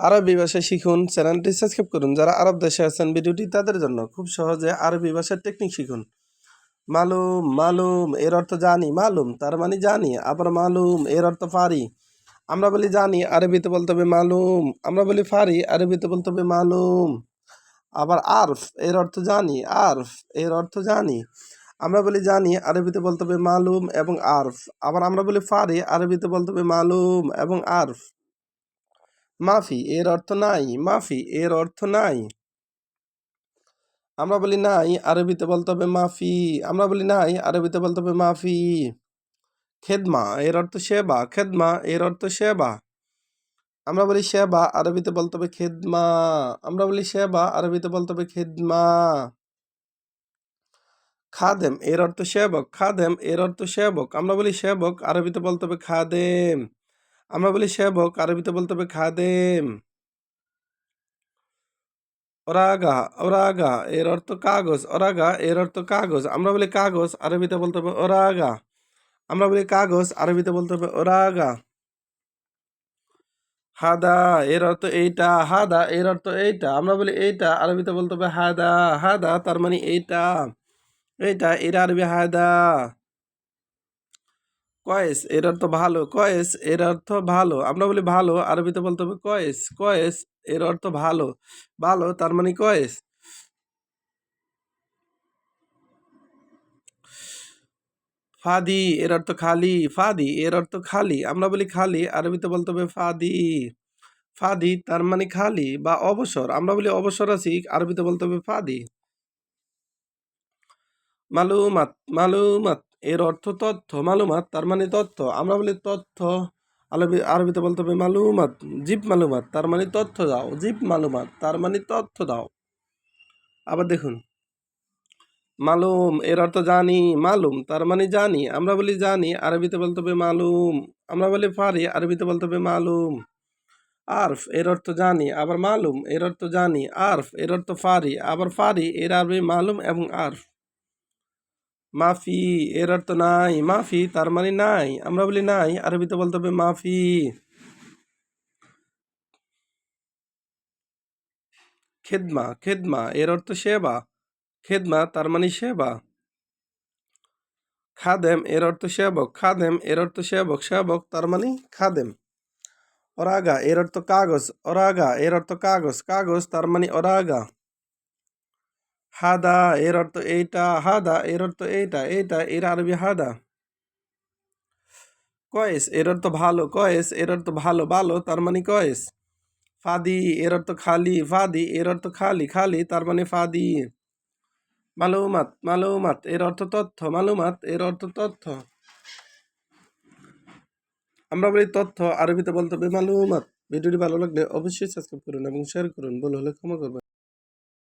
আরবি ভাষা শিখুন, চ্যানেলটি সাবস্ক্রাইব করুন। যারা আরব দেশে আছেন, ভিডিওটি তাদের জন্য খুব সহজে আরবি ভাষার টেকনিক শিখুন। মালুম মালুম, এর অর্থ জানি, মালুম, তার মানে জানি। আবার মালুম, এর অর্থ পারি আমরা বলি জানি, আরবিতে বলতে হবে মালুম। আমরা বলি পারি আরবিতে বলতে হবে মালুম। আবার আরফ, এর অর্থ জানি, আরফ, এর অর্থ জানি। আমরা বলি জানি, আরবিতে বলতে হবে মালুম এবং আরফ। আবার আমরা বলি ফারি, আরবিতে বলতে হবে মালুম এবং আরফ। মাফি, এর অর্থ নাই। মাফি, এর অর্থ নাই। আমরা বলি নাই, আরবিতে বলতে হবে মাফি। আমরা বলি নাই, আরবিতে বলতে হবে মাফি। খেদমা, এর অর্থ সেবা। খেদমা, এর অর্থ সেবা। আমরা বলি সেবা, আরবিতে বলতে হবে খেদমা। আমরা বলি সেবা, আরবিতে বলতে হবে খেদমা। খাদেম, এর অর্থ সেবক। খাদেম, এর অর্থ সেবক। আমরা বলি সেবক, আরবিতে বলতে হবে খাদেম। আমরা বলি সেবক আরবিতে বলতে হবে খাদেম। ওরাগা ওরাগা, এর অর্থ কাগজ, ওরাগা, এর অর্থ কাগজ। আমরা বলি কাগজ, আরবিতে বলতে হবে ওরাগা। আমরা বলি কাগজ, আরবিতে বলতে হবে ওরাগা। হাদা, এর অর্থ এইটা। হাদা, এর অর্থ এইটা। আমরা বলি এইটা, আরবিতে বলতে হবে হাদা। হাদা, তার মানে এইটা। এইটা, এর আরবি হাদা। কয়েস এর অর্থ ভালো। কয়েস এর অর্থ ভালো। আমরা বলি ভালো, আরবিতে বলতে হবে কয়েস। কয়েস এর অর্থ ভালো। ভালো, তার মানে কয়েস। ফাদি এর অর্থ খালি। ফাদি এর অর্থ খালি। আমরা বলি খালি, আরবিতে বলতে হবে ফাদি। ফাদি, তার মানে খালি বা অবসর। আমরা বলি অবসর আছি, আরবিতে বলতে হবে ফাদি। মালুমাত মালুমাত। এর অর্থ তথ্য, মালুমাত, তার মানে তথ্য। আমরা বলি তথ্য, আরবি আরবিতে বলতে হবে মালুমাত জিপ মালুমাত, তার মানে তথ্য দাও। জিপ মালুমাত, তার মানে তথ্য দাও। আবার দেখুন। মালুম, এর অর্থ জানি, মালুম, তার মানে জানি। আমরা বলি জানি, আরবিতে বলতে হবে মালুম। আমরা বলি পারি আরবিতে বলতে হবে মালুম। আরফ, এর অর্থ জানি, আবার মালুম, এর অর্থ জানি। আরফ, এর অর্থ ফারি, আবার ফারি, এর আরবি মালুম এবং আরফ। মাফি এর অর্থ নাই, মাফি তার মানে নাই। আমরা বলি নাই, আরবিতে বলতে হবে মাফি। খেদমা খেদমা এর অর্থ সেবা। খেদমা তার মানে সেবা। খাদেম এর অর্থ সেবক। খাদেম এর অর্থ সেবক। সেবক তার মানে খাদেম। ওরাগা এর অর্থ কাগজ। ওরাগা এর অর্থ কাগজ। কাগজ তার মানে ওরাগা হাদা, এর অর্থ এইটা, হাদা, এর অর্থ এইটা এইটা, এর আরবি হাদা। কয়েস, এর অর্থ ভালো, কয়েস, এর অর্থ ভালো ভালো, তার মানে কয়েস। ফাদি, এর অর্থ খালি, ফাদি, এর অর্থ খালি খালি, তার মানে ফাদি। মালুমাত মালুমাত, এর অর্থ তথ্য, মালুমাত, এর অর্থ তথ্য। আমরা বলি তথ্য, আরবিতে বলতে হবে মালুমাত। ভিডিওটি ভালো লাগলে অবশ্যই সাবস্ক্রাইব করুন এবং শেয়ার করুন। ভুল হলে ক্ষমা করবেন।